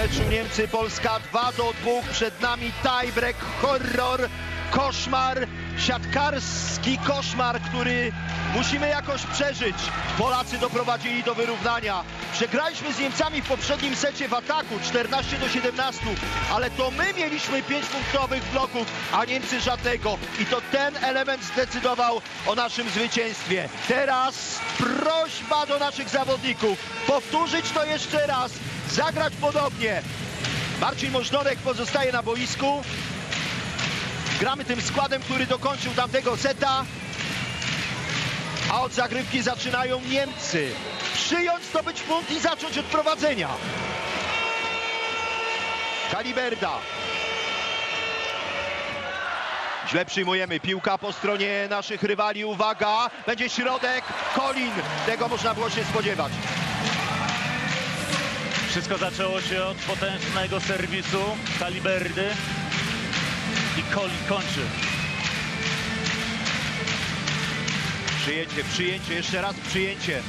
meczu Niemcy, Polska 2 do 2, przed nami tiebreak, horror, koszmar, siatkarski koszmar, który musimy jakoś przeżyć. Polacy doprowadzili do wyrównania. Przegraliśmy z Niemcami w poprzednim secie w ataku 14 do 17, ale to my mieliśmy 5 punktowych bloków, a Niemcy żadnego. I to ten element zdecydował o naszym zwycięstwie. Teraz prośba do naszych zawodników. Powtórzyć to jeszcze raz, zagrać podobnie. Marcin Możdżonek pozostaje na boisku. Gramy tym składem, który dokończył tamtego seta. A od zagrywki zaczynają Niemcy. Przyjąć, zdobyć punkt i zacząć od prowadzenia. Kaliberda. Źle przyjmujemy. Piłka po stronie naszych rywali. Uwaga, będzie środek. Kolin. Tego można było się spodziewać. Wszystko zaczęło się od potężnego serwisu Kaliberdy i Colin kończy. Przyjęcie, przyjęcie, jeszcze raz przyjęcie.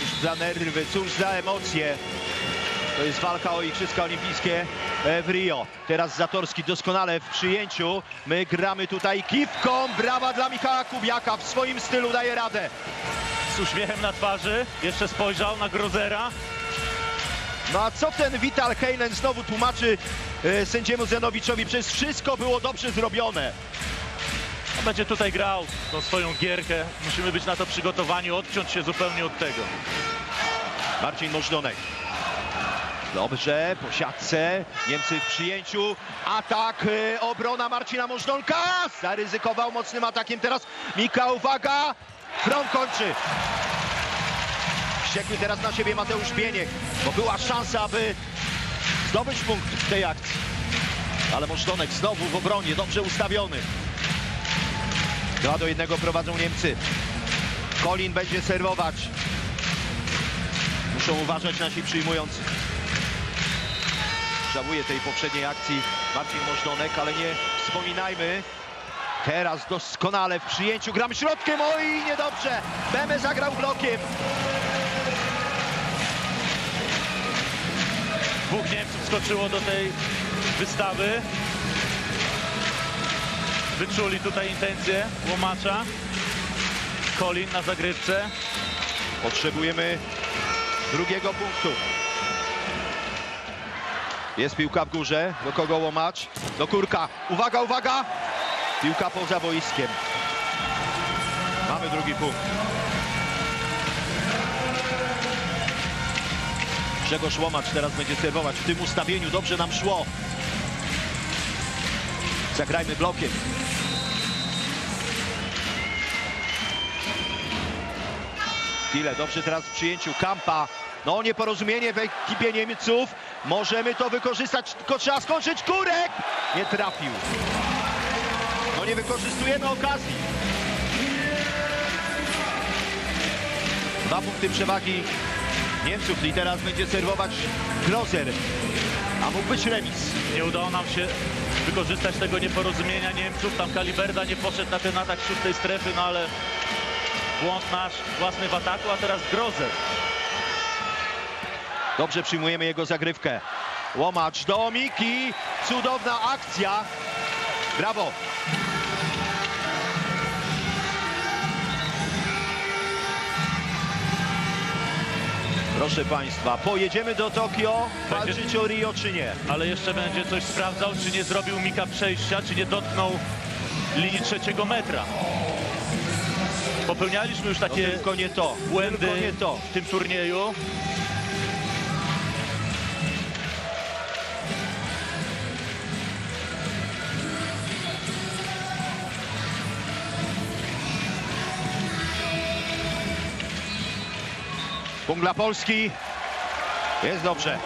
Cóż za nerwy, cóż za emocje. To jest walka o Igrzyska Olimpijskie e, w Rio. Teraz Zatorski doskonale w przyjęciu. My gramy tutaj kiwką. Brawa dla Michała Kubiaka. W swoim stylu daje radę. Z uśmiechem na twarzy, jeszcze spojrzał na Grozera. No a co ten Vital Heinen znowu tłumaczy e, sędziemu Zenowiczowi? Przecież wszystko było dobrze zrobione. On będzie tutaj grał tą swoją gierkę. Musimy być na to przygotowani, odciąć się zupełnie od tego. Marcin Możdonek. Dobrze, po siatce. Niemcy w przyjęciu. Atak, e, obrona Marcina Możdżonka. Zaryzykował mocnym atakiem teraz. Mika, uwaga. Front kończy. Wściekły teraz na siebie Mateusz Bieniek, bo była szansa, aby zdobyć punkt w tej akcji. Ale Możdonek znowu w obronie, dobrze ustawiony. 2 do 1 prowadzą Niemcy. Kolin będzie serwować. Muszą uważać nasi przyjmujący. Żałuję tej poprzedniej akcji Marcin Możdonek, ale nie wspominajmy. Teraz doskonale w przyjęciu. Gramy środkiem. Oj, niedobrze. Beme zagrał blokiem. Dwóch Niemców skoczyło do tej wystawy. Wyczuli tutaj intencje łomacza. Colin na zagrywce. Potrzebujemy drugiego punktu. Jest piłka w górze. Do kogo łomacz? Do Kurka. Uwaga, uwaga! Piłka poza boiskiem. Mamy drugi punkt. Grzegorz Łomacz teraz będzie serwować w tym ustawieniu. Dobrze nam szło. Zagrajmy blokiem. Chwilę, dobrze teraz w przyjęciu Kampa. No nieporozumienie w ekipie Niemców. Możemy to wykorzystać, tylko trzeba skończyć. Kurek! Nie trafił. Nie wykorzystujemy okazji. Dwa punkty przewagi Niemców i teraz będzie serwować Grozer. A mógł być remis. Nie udało nam się wykorzystać tego nieporozumienia Niemców. Tam Kaliberda nie poszedł na ten atak wśród tej strefy, no ale błąd nasz własny w ataku, a teraz Grozer. Dobrze przyjmujemy jego zagrywkę. Łomacz do Miki. Cudowna akcja. Brawo. Proszę Państwa, pojedziemy do Tokio, Będzie- walczyć o Rio czy nie? Ale jeszcze będzie coś sprawdzał, czy nie zrobił Mika przejścia, czy nie dotknął linii trzeciego metra. Popełnialiśmy już No takie tylko nie to, błędy tylko nie to. w tym turnieju. Punkt dla Polski. Jest dobrze.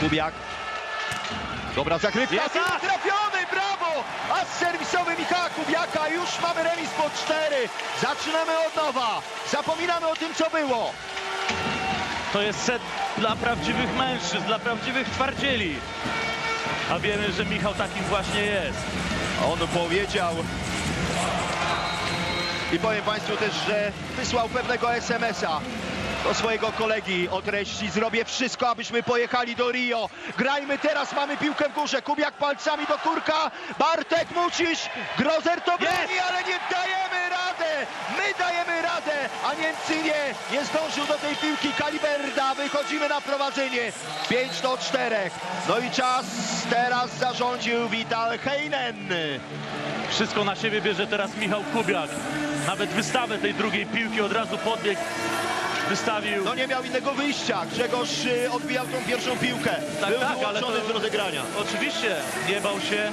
Kubiak. Dobra zagrywka. Jest! Trafiony, brawo! A serwisowy Michała Kubiaka. Już mamy remis po cztery. Zaczynamy od nowa. Zapominamy o tym, co było. To jest set dla prawdziwych mężczyzn, dla prawdziwych twardzieli. A wiemy, że Michał takim właśnie jest. On powiedział i powiem Państwu też, że wysłał pewnego SMS-a do swojego kolegi o treści zrobię wszystko, abyśmy pojechali do Rio. Grajmy teraz, mamy piłkę w górze. Kubiak palcami do kurka. Bartek Mucisz. Grozer to broni, ale nie dajemy radę. My dajemy radę, a Niemcy nie. Zdążył do tej piłki Kaliberda. Wychodzimy na prowadzenie. 5 do 4. No i czas teraz zarządził Vital Heinen. Wszystko na siebie bierze teraz Michał Kubiak. Nawet wystawę tej drugiej piłki od razu podbiegł. Wystawił. No nie miał innego wyjścia. Grzegorz y, odbijał tą pierwszą piłkę. Tak, Był tak, ale to- z rozegrania. Oczywiście nie bał się.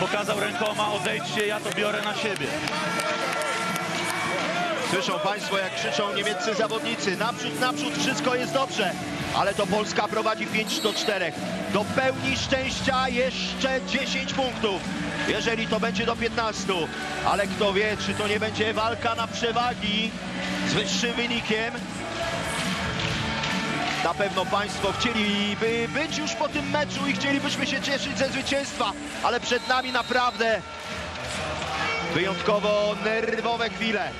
Pokazał rękoma, odejdźcie, ja to biorę na siebie. Słyszą Państwo, jak krzyczą niemieccy zawodnicy. Naprzód, naprzód, wszystko jest dobrze. Ale to Polska prowadzi 5 do 4. Do pełni szczęścia jeszcze 10 punktów. Jeżeli to będzie do 15. Ale kto wie, czy to nie będzie walka na przewagi z wyższym wynikiem. Na pewno Państwo chcieliby być już po tym meczu i chcielibyśmy się cieszyć ze zwycięstwa. Ale przed nami naprawdę wyjątkowo nerwowe chwile.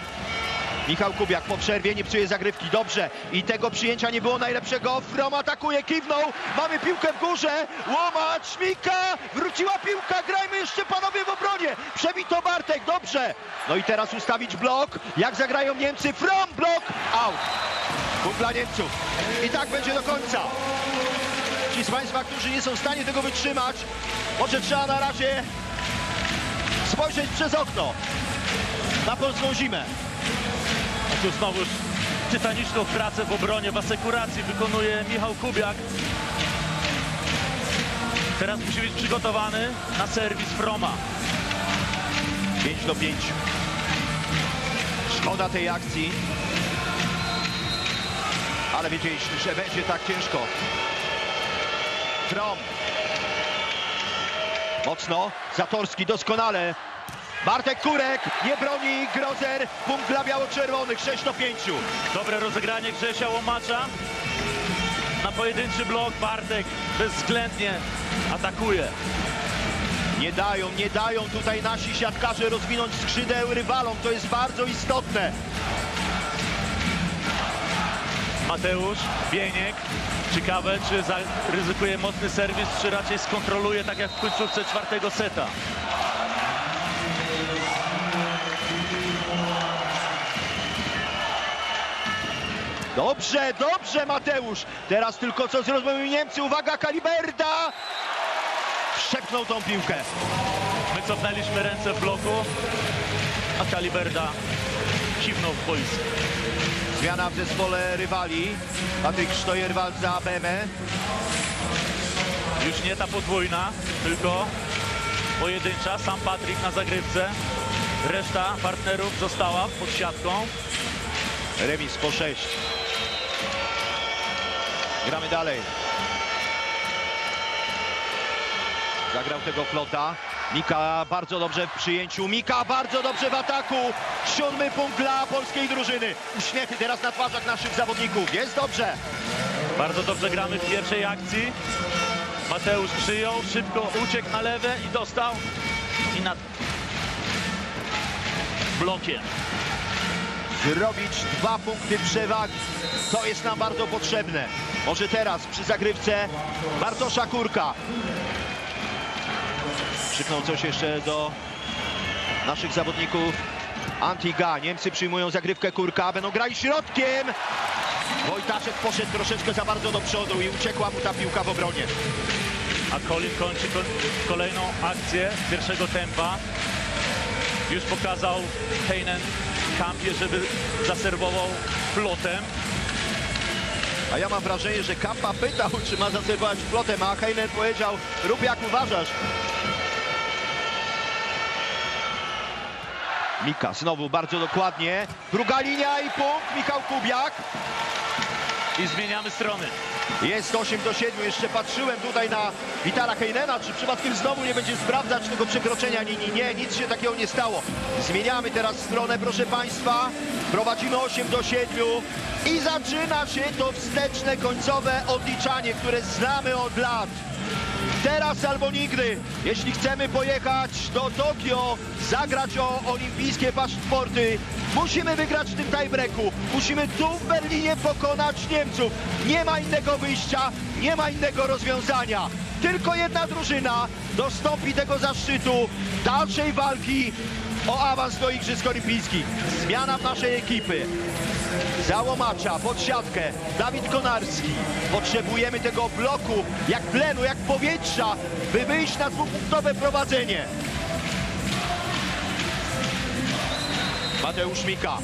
Michał Kubiak po przerwie nie psuje zagrywki. Dobrze. I tego przyjęcia nie było najlepszego. From atakuje, kiwnął. Mamy piłkę w górze. Łomacz, Mika. Wróciła piłka. Grajmy jeszcze panowie w obronie. Przebito Bartek. Dobrze. No i teraz ustawić blok. Jak zagrają Niemcy? From blok. Out. Punkt dla Niemców. I tak będzie do końca. Ci z Państwa, którzy nie są w stanie tego wytrzymać, może trzeba na razie spojrzeć przez okno na polską zimę. Tu znowuż tytaniczną pracę w obronie, w asekuracji wykonuje Michał Kubiak. Teraz musi być przygotowany na serwis Froma. 5 do 5. Szkoda tej akcji. Ale wiedzieliśmy, że będzie tak ciężko. From. Mocno. Zatorski doskonale. Bartek Kurek nie broni. Grozer. Punkt dla biało-czerwonych. 6 do 5. Dobre rozegranie Grzesia Łomacza. Na pojedynczy blok Bartek bezwzględnie atakuje. Nie dają, nie dają tutaj nasi siatkarze rozwinąć skrzydeł rywalom. To jest bardzo istotne. Mateusz Bieniek. Ciekawe, czy zaryzykuje mocny serwis, czy raczej skontroluje tak jak w końcówce czwartego seta. Dobrze, dobrze Mateusz. Teraz tylko co zrobią Niemcy. Uwaga, Kaliberda. Wszepnął tą piłkę. My cofnęliśmy ręce w bloku, a Kaliberda kiwnął w boisku. Zmiana w zespole rywali. Patryk Sztojerwald za BME. Już nie ta podwójna, tylko pojedyncza. Sam Patryk na zagrywce. Reszta partnerów została pod siatką. Remis po 6. Gramy dalej. Zagrał tego flota. Mika bardzo dobrze w przyjęciu. Mika bardzo dobrze w ataku. Siódmy punkt dla polskiej drużyny. Uśmiechy teraz na twarzach naszych zawodników. Jest dobrze. Bardzo dobrze gramy w pierwszej akcji. Mateusz przyjął, szybko uciekł na lewe i dostał. I nad blokiem. Zrobić dwa punkty przewagi. To jest nam bardzo potrzebne. Może teraz przy zagrywce Bartosza Kurka. Krzyknął coś jeszcze do naszych zawodników. Antiga. Niemcy przyjmują zagrywkę Kurka. Będą grali środkiem. Wojtaszek poszedł troszeczkę za bardzo do przodu i uciekła mu ta piłka w obronie. A Colin kończy ko kolejną akcję pierwszego tempa. Już pokazał Heinen kampie, żeby zaserwował flotem. A ja mam wrażenie, że Kappa pytał, czy ma zaserwować flotem, a Heinen powiedział, rób jak uważasz. Mika znowu bardzo dokładnie. Druga linia i punkt. Michał Kubiak. i zmieniamy strony. Jest 8 do 7. Jeszcze patrzyłem tutaj na Witala Heinena, czy przypadkiem znowu nie będzie sprawdzać tego przekroczenia linii. Nie, nic się takiego nie stało. Zmieniamy teraz stronę, proszę Państwa. Prowadzimy 8 do 7 i zaczyna się to wsteczne końcowe odliczanie, które znamy od lat. Teraz albo nigdy. Jeśli chcemy pojechać do Tokio, zagrać o olimpijskie paszporty, musimy wygrać w tym tiebreaku. Musimy tu w Berlinie pokonać Niemców. Nie ma innego wyjścia, nie ma innego rozwiązania. Tylko jedna drużyna dostąpi tego zaszczytu dalszej walki o awans do Igrzysk Olimpijskich. Zmiana w naszej ekipy. Załomacza, pod siatkę, Dawid Konarski. Potrzebujemy tego bloku, jak tlenu, jak powietrza, by wyjść na dwupunktowe prowadzenie. Mateusz Mika.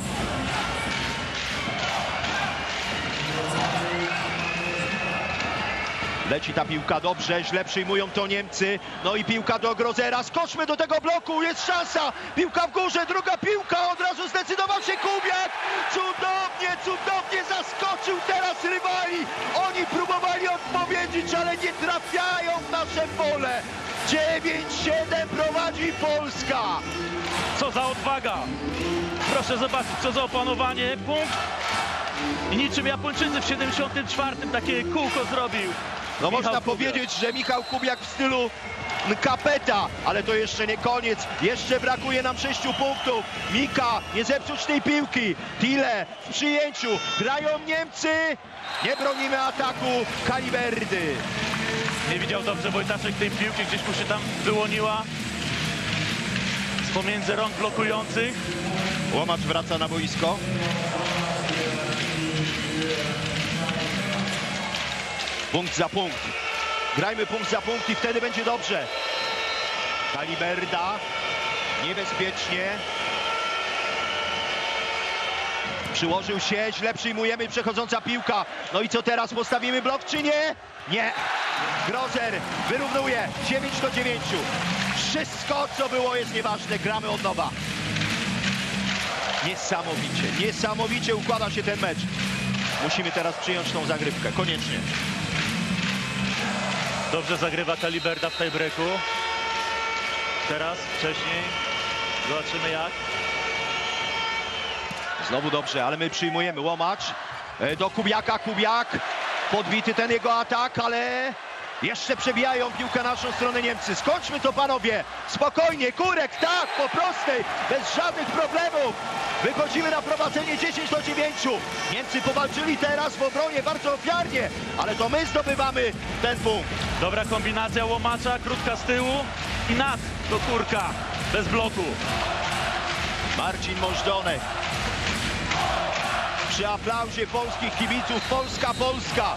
Leci ta piłka dobrze, źle przyjmują to Niemcy. No i piłka do Grozera. Skoczmy do tego bloku, jest szansa. Piłka w górze, druga piłka, od razu zdecydował się Kubiak. Cudownie, cudownie zaskoczył teraz rywali. Oni próbowali odpowiedzieć, ale nie trafiają w nasze pole. 9-7 prowadzi Polska. Co za odwaga! Proszę zobaczyć, co za opanowanie. Punkt. I niczym Japończycy w 74 takie kółko zrobił. No Michał można Kubiak. powiedzieć, że Michał Kubiak w stylu kapeta, ale to jeszcze nie koniec. Jeszcze brakuje nam sześciu punktów. Mika, nie zepsuć tej piłki. Tile w przyjęciu. Grają Niemcy. Nie bronimy ataku Kaliberdy. Nie widział dobrze Wojtaszek tej piłki, gdzieś mu się tam wyłoniła. Z pomiędzy rąk blokujących. Łomacz wraca na boisko. Punkt za punkt. Grajmy punkt za punkt i wtedy będzie dobrze. Kaliberda. Niebezpiecznie. Przyłożył się, źle przyjmujemy przechodząca piłka. No i co teraz? Postawimy blok czy nie? Nie. Grozer wyrównuje 9 do 9. Wszystko co było jest nieważne. Gramy od nowa. Niesamowicie, niesamowicie układa się ten mecz. Musimy teraz przyjąć tą zagrywkę, koniecznie. Dobrze zagrywa Kaliberda w tiebreaku. Teraz, wcześniej. Zobaczymy jak. Znowu dobrze, ale my przyjmujemy łomacz e, do Kubiaka, Kubiak. Podbity ten jego atak, ale jeszcze przebijają piłkę na naszą stronę Niemcy. Skończmy to panowie, spokojnie, Kurek, tak, po prostej, bez żadnych problemów. Wychodzimy na prowadzenie 10 do 9. Niemcy powalczyli teraz w obronie bardzo ofiarnie, ale to my zdobywamy ten punkt. Dobra kombinacja łomacza, krótka z tyłu i nad do kurka. Bez bloku. Marcin Możdżonek. Przy aplauzie polskich kibiców Polska, Polska.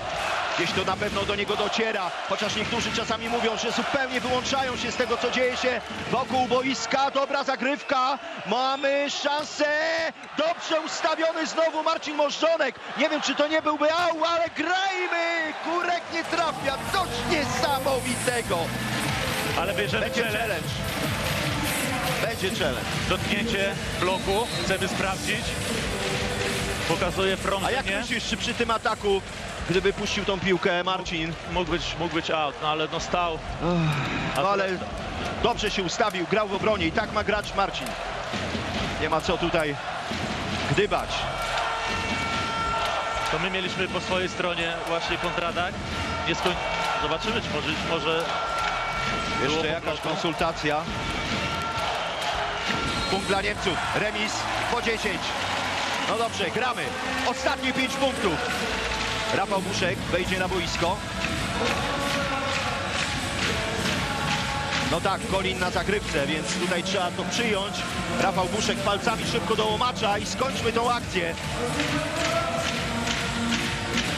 Gdzieś to na pewno do niego dociera, chociaż niektórzy czasami mówią, że zupełnie wyłączają się z tego, co dzieje się wokół boiska. Dobra zagrywka, mamy szansę. Dobrze ustawiony znowu Marcin Możdżonek. Nie wiem, czy to nie byłby au, ale grajmy! Kurek nie trafia, coś niesamowitego. Ale bierzemy Będzie challenge. challenge. Będzie challenge. Dotknięcie bloku. Chcemy sprawdzić. Pokazuje front A jak myślisz, czy przy tym ataku, gdyby puścił tą piłkę Marcin, Mógł być, mógł być out, no ale no stał. No ale dobrze się ustawił, grał w obronie i tak ma grać Marcin. Nie ma co tutaj gdybać. To my mieliśmy po swojej stronie właśnie kontratak. Nie skoń... Zobaczymy, czy może, może Jeszcze jakaś konsultacja. Punkt dla Niemców, remis po 10. No dobrze, gramy. Ostatnie 5 punktów. Rafał Buszek wejdzie na boisko. No tak, Kolin na zagrywce, więc tutaj trzeba to przyjąć. Rafał Buszek palcami szybko do łomacza i skończmy tą akcję.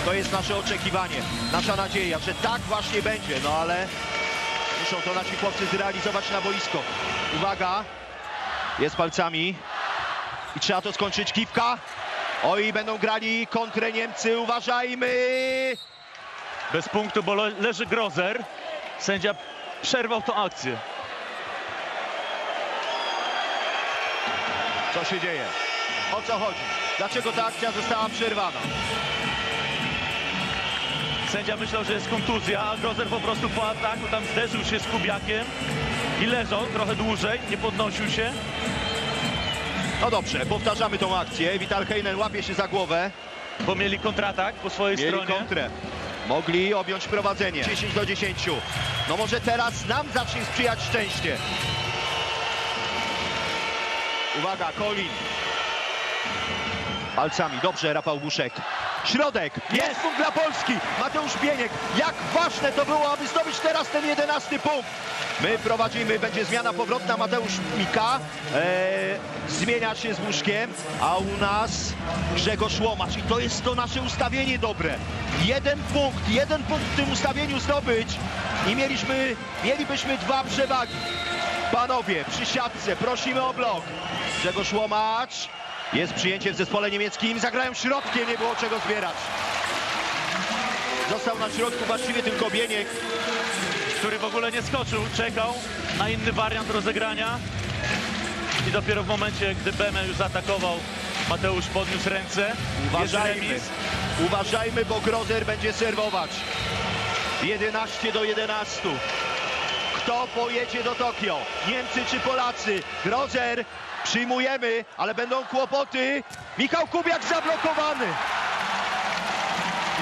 To jest nasze oczekiwanie, nasza nadzieja, że tak właśnie będzie, no ale muszą to nasi chłopcy zrealizować na boisko. Uwaga, jest palcami i trzeba to skończyć. Kiwka. Oj, będą grali kontrę Niemcy, uważajmy. bez punktu, bo le leży Grozer. Sędzia przerwał tą akcję. Co się dzieje? O co chodzi? Dlaczego ta akcja została przerwana? Sędzia myślał, że jest kontuzja, a Grozer po prostu po ataku tam zderzył się z Kubiakiem i leżał trochę dłużej, nie podnosił się. No dobrze, powtarzamy tą akcję. Vital Heinen łapie się za głowę. bo mieli kontratak po swojej Mieli stronie. kontrę. Mogli objąć prowadzenie. 10 do 10. No może teraz nam zacznie sprzyjać szczęście. Uwaga, Colin. Palcami. Dobrze, Rafał Buszek. Środek. Jest punkt dla Polski. Mateusz Pieniek. Jak ważne to było, aby zdobyć teraz ten jedenasty punkt. My prowadzimy, będzie zmiana powrotna. Mateusz Mika e, zmienia się z Buszkiem, a u nas Grzegorz Łomacz. I to jest to nasze ustawienie dobre. Jeden punkt, jeden punkt w tym ustawieniu zdobyć i mieliśmy, mielibyśmy dwa przewagi. Panowie, przy siatce, prosimy o blok. Grzegorz Łomacz. Jest przyjęcie w zespole niemieckim. Zagrają środkiem, nie było czego zbierać. Został na środku właściwie tylko Bieniek. Który w ogóle nie skoczył, czekał na inny wariant rozegrania i dopiero w momencie, gdy Beme już zaatakował, Mateusz podniósł ręce. Uważajmy. Uważajmy, bo Grozer będzie serwować. 11 do 11. Kto pojedzie do Tokio? Niemcy czy Polacy? Grozer przyjmujemy, ale będą kłopoty. Michał Kubiak zablokowany.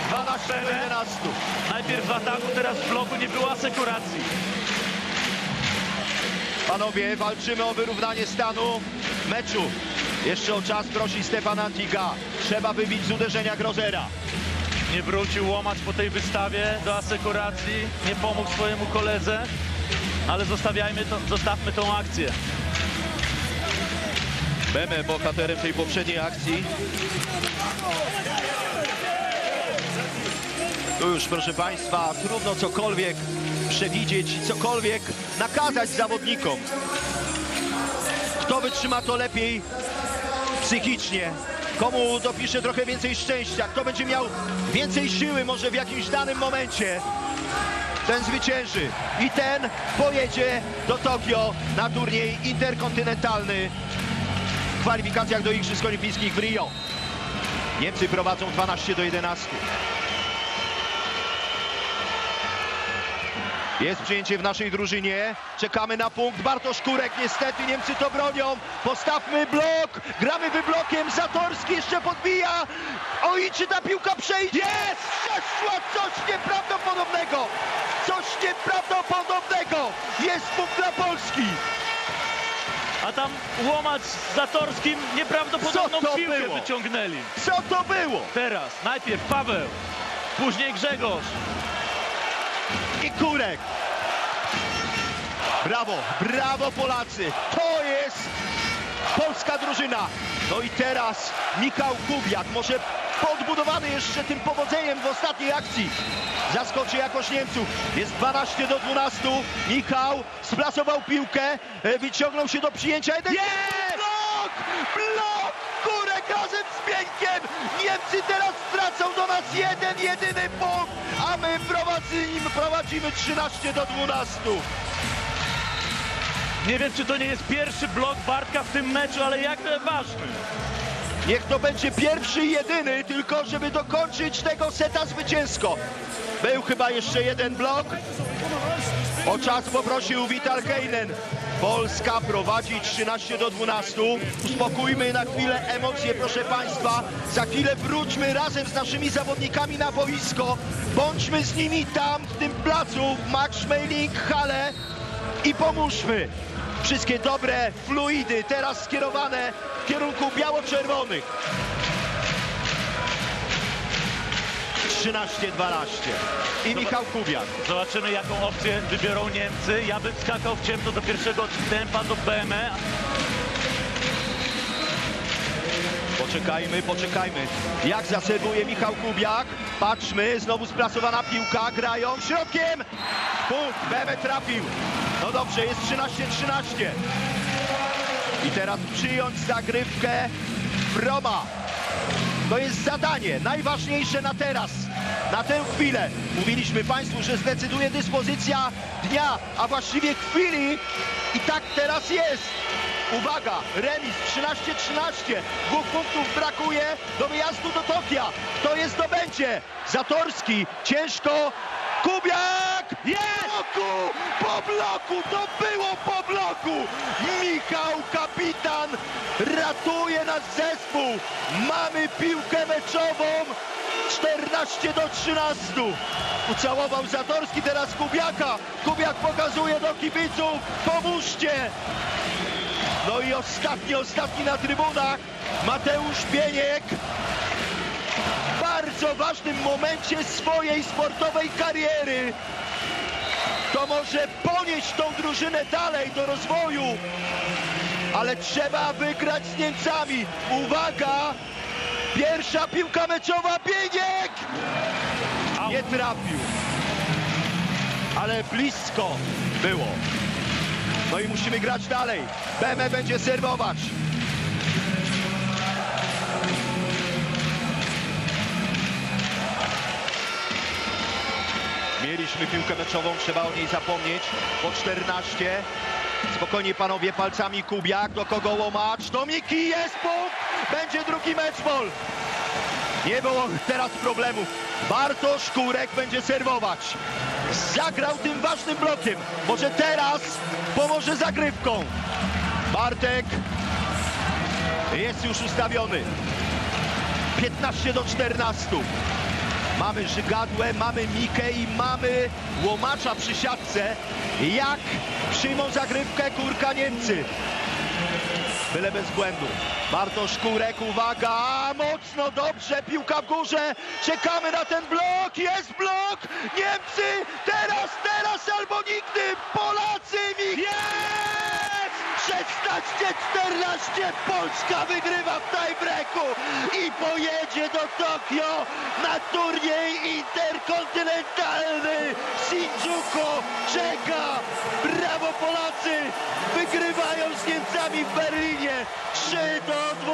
12 do 11. Najpierw w ataku, teraz w bloku nie było asekuracji. Panowie, walczymy o wyrównanie stanu meczu. Jeszcze o czas prosi Stefan Antiga. Trzeba wybić z uderzenia Grozera. Nie wrócił łomacz po tej wystawie do asekuracji, nie pomógł swojemu koledze, ale zostawiajmy to, zostawmy tą akcję. Beme bohaterem tej poprzedniej akcji. Tu już, proszę Państwa, trudno cokolwiek przewidzieć i cokolwiek nakazać zawodnikom. Kto wytrzyma to lepiej psychicznie? Komu dopisze trochę więcej szczęścia? Kto będzie miał więcej siły może w jakimś danym momencie? Ten zwycięży i ten pojedzie do Tokio na turniej interkontynentalny w kwalifikacjach do Igrzysk Olimpijskich w Rio. Niemcy prowadzą 12 do 11. Jest przyjęcie w naszej drużynie. Czekamy na punkt. Bartosz Kurek niestety Niemcy to bronią. Postawmy blok. Gramy wyblokiem. Zatorski jeszcze podbija. Oj, czy ta piłka przejdzie? Jest! Przeszła coś nieprawdopodobnego. Coś nieprawdopodobnego. Jest punkt dla Polski. A tam łomacz z Zatorskim nieprawdopodobną Co to piłkę było? wyciągnęli. Co to było? Teraz najpierw Paweł, później Grzegorz. I Kurek. Brawo, brawo Polacy. To jest polska drużyna. No i teraz Michał Kubiak, może podbudowany jeszcze tym powodzeniem w ostatniej akcji. Zaskoczy jakoś Niemców. Jest 12 do 12. Michał splasował piłkę, e, wyciągnął się do przyjęcia. Jeden jest! Blok! Blok! Niemcy teraz stracą do nas jeden, jedyny punkt, a my prowadzimy, prowadzimy 13 do 12. Nie wiem, czy to nie jest pierwszy blok Bartka w tym meczu, ale jak ważny. Niech to będzie pierwszy i jedyny, tylko żeby dokończyć tego seta zwycięsko. Był chyba jeszcze jeden blok. O czas poprosił Vital Heinen. Polska prowadzi 13 do 12. Uspokójmy na chwilę emocje, proszę Państwa. Za chwilę wróćmy razem z naszymi zawodnikami na boisko. Bądźmy z nimi tam, w tym placu, w Max Schmeling Halle i pomóżmy. Wszystkie dobre fluidy teraz skierowane w kierunku biało-czerwonych. 13-12. I Michał Kubiak. Zobaczymy, jaką opcję wybiorą Niemcy. Ja bym skakał w ciemno do pierwszego tempa, do BME. Poczekajmy, poczekajmy. Jak zaserwuje Michał Kubiak. Patrzmy, znowu sprasowana piłka. Grają środkiem. Punkt, Bebe trafił. No dobrze, jest 13-13. I teraz przyjąć zagrywkę Roma. To jest zadanie najważniejsze na teraz, na tę chwilę. Mówiliśmy Państwu, że zdecyduje dyspozycja dnia, a właściwie chwili. I tak teraz jest. Uwaga, remis 13-13. Dwóch punktów brakuje do wyjazdu do Tokia. Kto je zdobędzie? Zatorski, ciężko. Kubiak! Jest! Bloku! Po bloku! To było po bloku! Michał Kapitan ratuje nasz zespół. Mamy piłkę meczową. 14 do 13. Ucałował Zatorski, teraz Kubiaka. Kubiak pokazuje do kibiców. Pomóżcie! No i ostatni, ostatni na trybunach. Mateusz Bieniek. Bardzo ważnym momencie swojej sportowej kariery. To może ponieść tą drużynę dalej do rozwoju. Ale trzeba wygrać z Niemcami. Uwaga! Pierwsza piłka meczowa. Bieniek! Nie trafił. Ale blisko było. No i musimy grać dalej. BM będzie serwować. Mieliśmy piłkę meczową, trzeba o niej zapomnieć. Po 14. Spokojnie panowie, palcami Kubiak. Do kogo łomacz? Do Miki jest punkt! Będzie drugi mecz ball. Nie było teraz problemów. Bartosz Kurek będzie serwować. Zagrał tym ważnym blokiem. Może teraz pomoże zagrywką. Bartek jest już ustawiony. 15 do 14. Mamy Żygadłę, mamy Mikę i mamy Łomacza przy siatce. Jak przyjmą zagrywkę Kurka Niemcy? Byle bez błędu. Bartosz Kurek, uwaga, mocno, dobrze, piłka w górze, czekamy na ten blok, jest blok, Niemcy, teraz, teraz albo nigdy, Polacy, Mik- jest! 16-14, Polska wygrywa w tiebreaku i pojedzie do Tokio na turniej interkontynentalny Shinjuku, czeka, brawo Polacy, wygrywają z Niemcami w Berlinie 3 do 2.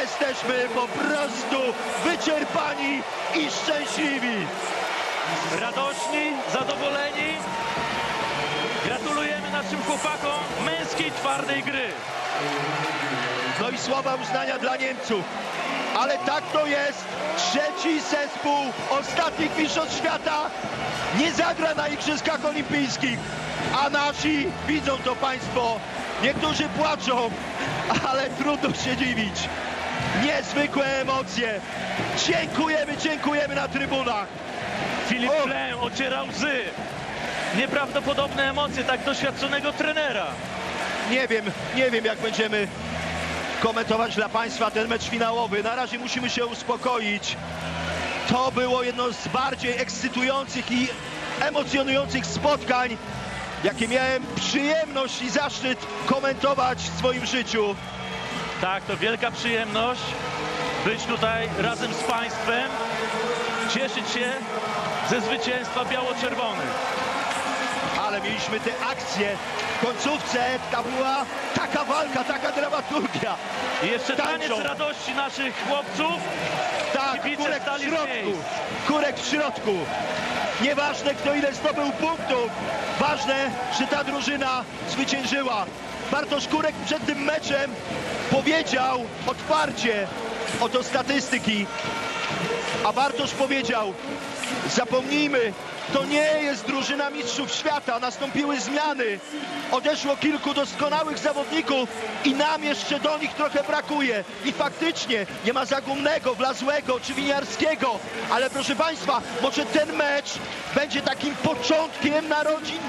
Jesteśmy po prostu wyczerpani i szczęśliwi. Radośni, zadowoleni. Naszym chłopakom męskiej, twardej gry. No i słowa uznania dla Niemców. Ale tak to jest. Trzeci zespół ostatnich mistrzostw świata nie zagra na Igrzyskach Olimpijskich. A nasi, widzą to państwo, niektórzy płaczą, ale trudno się dziwić. Niezwykłe emocje. Dziękujemy, dziękujemy na trybunach. Filip! Klem ociera łzy. Nieprawdopodobne emocje tak doświadczonego trenera. Nie wiem, nie wiem jak będziemy komentować dla Państwa ten mecz finałowy. Na razie musimy się uspokoić. To było jedno z bardziej ekscytujących i emocjonujących spotkań, jakie miałem przyjemność i zaszczyt komentować w swoim życiu. Tak, to wielka przyjemność być tutaj razem z Państwem, cieszyć się ze zwycięstwa biało-czerwonych. Ale mieliśmy te akcje w końcówce, ta była taka walka, taka dramaturgia. I jeszcze Tańczą. taniec radości naszych chłopców. Tak, Kurek w środku. Kurek w środku. Nieważne kto ile zdobył punktów. Ważne, że ta drużyna zwyciężyła. Bartosz Kurek przed tym meczem powiedział otwarcie oto statystyki. A Bartosz powiedział, zapomnijmy, to nie jest drużyna mistrzów świata. Nastąpiły zmiany. Odeszło kilku doskonałych zawodników i nam jeszcze do nich trochę brakuje. I faktycznie nie ma Zagumnego, Wlazłego czy Winiarskiego. Ale proszę Państwa, może ten mecz będzie takim początkiem narodzin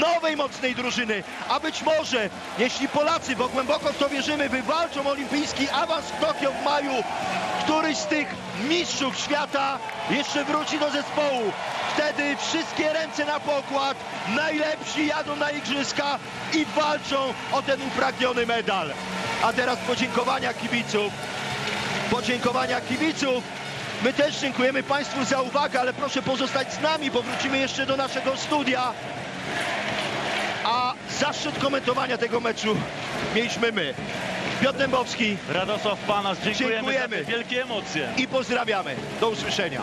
nowej mocnej drużyny. A być może, jeśli Polacy, bo głęboko w to wierzymy, wywalczą olimpijski awans w Tokio w maju, któryś z tych mistrzów świata jeszcze wróci do zespołu. Wtedy wszystkie ręce na pokład, najlepsi jadą na igrzyska i walczą o ten upragniony medal. A teraz podziękowania kibiców. Podziękowania kibiców. My też dziękujemy Państwu za uwagę, ale proszę pozostać z nami, bo wrócimy jeszcze do naszego studia. Zaszczyt komentowania tego meczu mieliśmy my. Piotr Dębowski Radosław Panas, dziękujemy, Dziękujemy. wielkie emocje. i pozdrawiamy. Do usłyszenia.